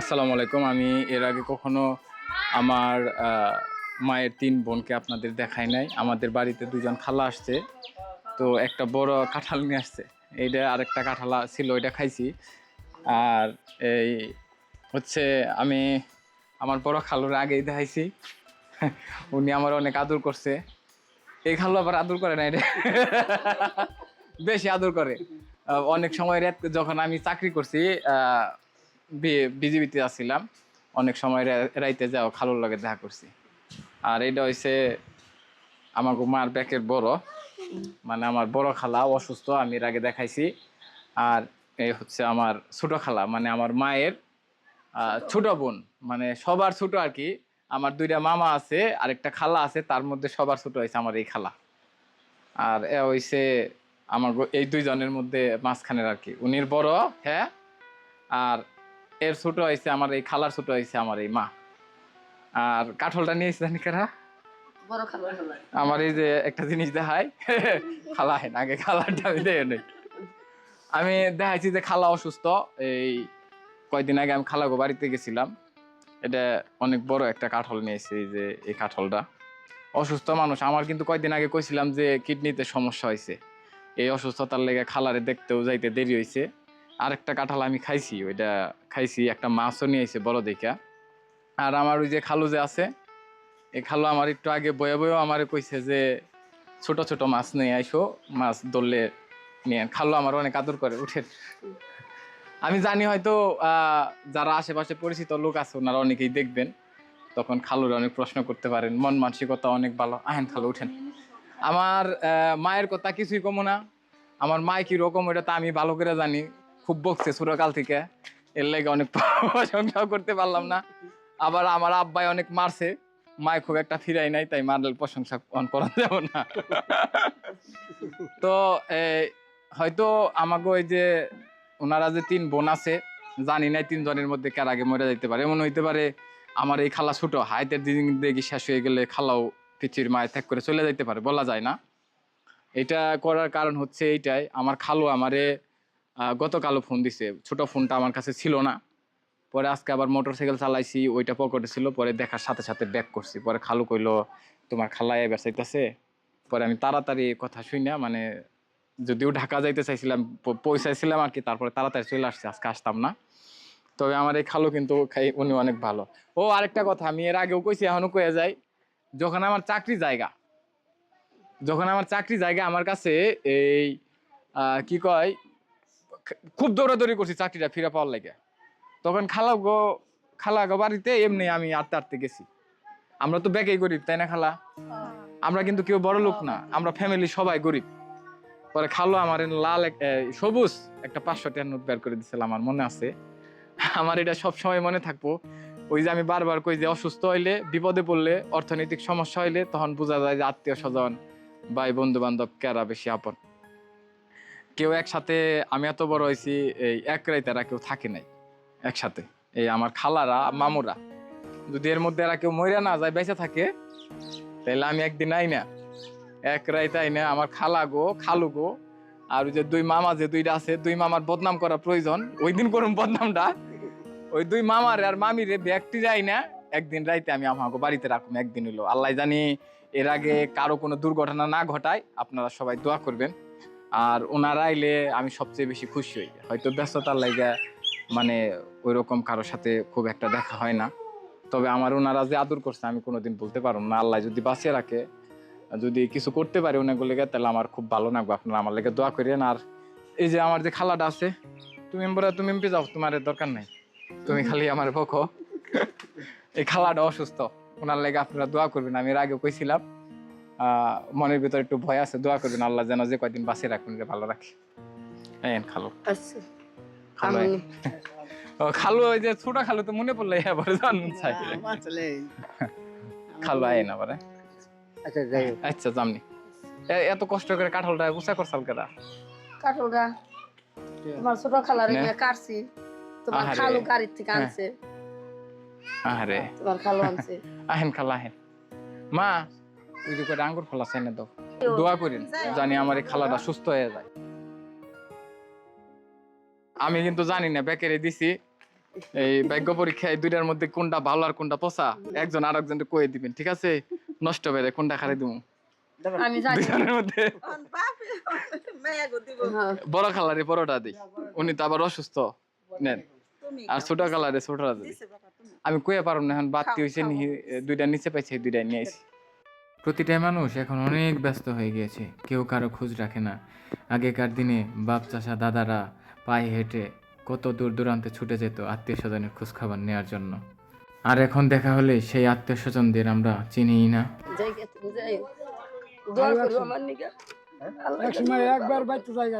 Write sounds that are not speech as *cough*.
আসসালামু আলাইকুম। আমি এর আগে কখনো আমার মায়ের তিন বোনকে আপনাদের দেখাই নাই। আমাদের বাড়িতে দুজন খালা আসছে। তো একটা বড় কাঁঠাল নিয়ে আসছে। এইটা আরেকটা কাঁঠাল ছিল, ওইটা খাইছি। আর এই হচ্ছে আমি আমার বড় খালুর আগেই দেখাইছি। *laughs* উনি আমার অনেক আদর করছে। এই খালু আবার আদর করে না এটা *laughs* বেশি আদর করে। অনেক সময় যখন আমি চাকরি করছি বিজিবিতে আসছিলাম অনেক সময় রাইতে যাও, খালুর লগে দেখা করছি। আর এটা হইছে আমার মার ব্যাকের বড়। মানে আমার বড় খালা অসুস্থ, আমি এর আগে দেখাইছি। আর এই হচ্ছে আমার ছোট খালা মানে আমার মায়ের ছোট বোন। মানে সবার ছোট আর কি। আমার দুইটা মামা আছে আর একটা খালা আছে, তার মধ্যে সবার ছোট হয়েছে আমার এই খালা। আর এ হইছে আমার এই দুইজনের মধ্যে মাঝখানের আর কি। উনির বড় হ্যাঁ? আর এর ছোট হয়েছে আমার এই খালার ছোট হয়েছে আমার এই মা। আর কাঠলটা নিয়েছে জানি কারা আমার এই যে একটা জিনিস দেখায় *laughs* খালা হেন আগে খালারটা আমি দেখে নেই। আমি দেখাইছি যে খালা অসুস্থ এই কয়দিন আগে আমি খালাগো বাড়িতে গেছিলাম। এটা অনেক বড় একটা কাঠল নিয়েছি এই যে এই কাঠলটা। অসুস্থ মানুষ আমার কিন্তু কয়দিন আগে কইছিলাম যে কিডনিতে সমস্যা হয়েছে এই অসুস্থতার লেগে খালারে দেখতেও যাইতে দেরি হয়েছে আরেকটা কাঁঠাল আমি খাইছি ওইটা খাইছি, একটা মাছও নিয়ে আইছে বড় দেখা আর আমার ওই যে খালু যে আছে, এই খালু আমার একটু আগে বয়ে বয়েও আমারে কইছে যে, ছোট ছোট মাছ নিয়ে আইসো, মাছ ধরলে নিয়ে খালু আমার অনেক আদর করে উঠে আমি জানি হয়তো যারা আশেপাশে পরিচিত লোক আছে, ওনারা অনেকেই দেখবেন। তখন খালুর অনেক প্রশ্ন করতে পারেন, মন মানসিকতা অনেক ভালো। আহেন খালু, উঠেন। আমার মায়ের কথা কিছুই কমো না। আমার মায় কি রকম ওটা তো আমি ভালো করে জানি। খুব বকছে ছোটকাল থেকে। এর লেগে অনেক প্রশংসাও করতে পারলাম না। আবার আমার আব্বাই অনেক মারছে। মায় খুব একটা ফিরাই নাই, তাই মারলে প্রশংসা অন করা যাব না। তো হয়তো আমাকে ওই যে ওনারা যে তিন বোন আছে, জানি নাই তিনজনের মধ্যে কার আগে মরে যাইতে পারে। এমন হইতে পারে আমার এই খালা ছোট, হাইতের দিন দেখি শেষ হয়ে গেলে খালাও পিচির মায়ের ত্যাগ করে চলে যাইতে পারে, বলা যায় না। এটা করার কারণ হচ্ছে এইটাই, আমার খালু আমারে গতকালও ফোন দিছে। ছোট ফোনটা আমার কাছে ছিল না। পরে আজকে আবার মোটর সাইকেল চালাইছি, ওইটা পকেটে ছিল, পরে দেখার সাথে সাথে ব্যাক করছি। পরে খালু কইলো, তোমার খালায় এবার চাইতেছে? পরে আমি তাড়াতাড়ি কথা শুই না মানে যদিও ঢাকা যাইতে চাইছিলাম পৌঁছাইছিলাম আর কি, তারপরে তাড়াতাড়ি চলে আসছে, আজকে আসতাম না। তবে আমার এই খালু কিন্তু খাই, উনি অনেক ভালো। ও, আরেকটা কথা, আমি এর আগেও কইছি এখনও কয়ে যাই যখন আমার চাকরি জায়গা, যখন আমার চাকরি জায়গা, আমার কাছে এই কি কয় খুব দৌড়াদৌড়ি করছি চাকরিটা ফিরে পাওয়ার লাগে। তখন খালা গো খালা গো বাড়িতে এমনি আমি আটতে আটতে গেছি। আমরা তো ব্যাকেই গরিব, তাই না খালা? আমরা কিন্তু কেউ বড় লোক না, আমরা ফ্যামিলি সবাই গরিব। পরে খালো আমার লাল সবুজ একটা পাঁচশো টাকার নোট বের করে দিছিল আমার, মনে আছে? আমার এটা সব সময় মনে থাকব। ওই যে আমি বারবার কই যে অসুস্থ হইলে, বিপদে পড়লে, অর্থনৈতিক সমস্যা হইলে, তখন বোঝা যায় যে আত্মীয় স্বজন, ভাই বন্ধু বান্ধব কেরা বেশি আপন। কেউ একসাথে, আমি এত বড় হয়েছি, এই এক রাইতে এরা কেউ থাকে নাই একসাথে। এই আমার খালারা, মামুরা। যদি এর মধ্যে এরা কেউ মইরা না যায়, বেঁচে থাকে তাহলে আমি একদিন আই না এক রাইতে আই না আমার খালা গো, খালু গো, আর ওই যে দুই মামা যে দুইটা আছে, দুই মামার বদনাম করা প্রয়োজন, ওই দিন করুন বদনামটা। ওই দুই মামার আর মামিরে ব্যক্তি যাই না, একদিন রাইতে আমি আমাকে বাড়িতে রাখুন একদিন হইল। আল্লাহ জানি এর আগে কারও কোনো দুর্ঘটনা না ঘটায়, আপনারা সবাই দোয়া করবেন। আর ওনারা আইলে আমি সবচেয়ে বেশি খুশি হই। হয়তো ব্যস্ততার লাইগা মানে ওই রকম কারোর সাথে খুব একটা দেখা হয় না। তবে আমার ওনারা যে আদর করছে, আমি কোনোদিন বলতে পারব না। আল্লাহ যদি বাঁচিয়ে রাখে, যদি কিছু করতে পারে ওনাগুলো লেগে, তাহলে আমার খুব ভালো লাগবে। আপনারা আমার লেগে দোয়া করেন আর এই যে আমার যে খালাটা আছে, তুমি এমবরা তুমি এমপি যাও, তোমার দরকার নাই। তুমি খালি আমার পক্ষ এই খালাটা অসুস্থ। ওনার লেগে আপনারা দোয়া করবেন। আমি এর আগে কইছিলাম মনের ভিতরে একটু ভয় আছে দোয়া করবেন আল্লাহ যেন যে কয়দিন বাঁচিয়ে রাখবেন যে ভালো রাখে। এই খালো। আচ্ছা। খালো খালু ওই যে ছোট খালু তো মনে পড়লে এবার জানুন চাই। খালু আয় না বারে আচ্ছা যাই আচ্ছা জামনি এ- এত কষ্ট করে কাঠলটা উঁচা করছাল কেডা কাঠলটা তোমার ছোট খালার। কাটছি তোমার। খালু গাড়ির থেকে হ্যাঁ। আনছে। আরে তোমার খালু আনছে। আহেন খালা আহেন। মা ওই যে করে আঙ্গুর ফলা চাই না দাও দোয়া করেন জানি আমার এই খালাটা সুস্থ হয়ে যায়। আমি কিন্তু জানি না বেকেরে দিছি। এই ভাগ্য পরীক্ষায় দুইটার মধ্যে কোনটা ভালো আর কোনটা পচা একজন আর একজনকে কয়ে দিবেন ঠিক আছে? নষ্ট বেড়ে কোনটা খারে দিব আমি জানি। মধ্যে। হ্যাঁ। বড় খালারে বড়টা দিই উনি তো আবার অসুস্থ নেন। আর ছোট কালারে ছোটটা দিই। আমি কয়ে পারব না এখন বাড়তি হয়েছে নি- দুইটা নিচে পাইছে দুইটা নিয়ে আইছি। প্রতিটা মানুষ এখন অনেক ব্যস্ত হয়ে গিয়েছে। কেউ কারও খোঁজ রাখে না। আগেকার দিনে বাপ চাষা দাদারা পায়ে হেঁটে কত দূর দূরান্তে ছুটে যেত আত্মীয় স্বজনের খোঁজখবর নেওয়ার জন্য। আর এখন দেখা হলে সেই আত্মীয় স্বজনদের আমরা চিনিই না। একবার বাইতে জায়গা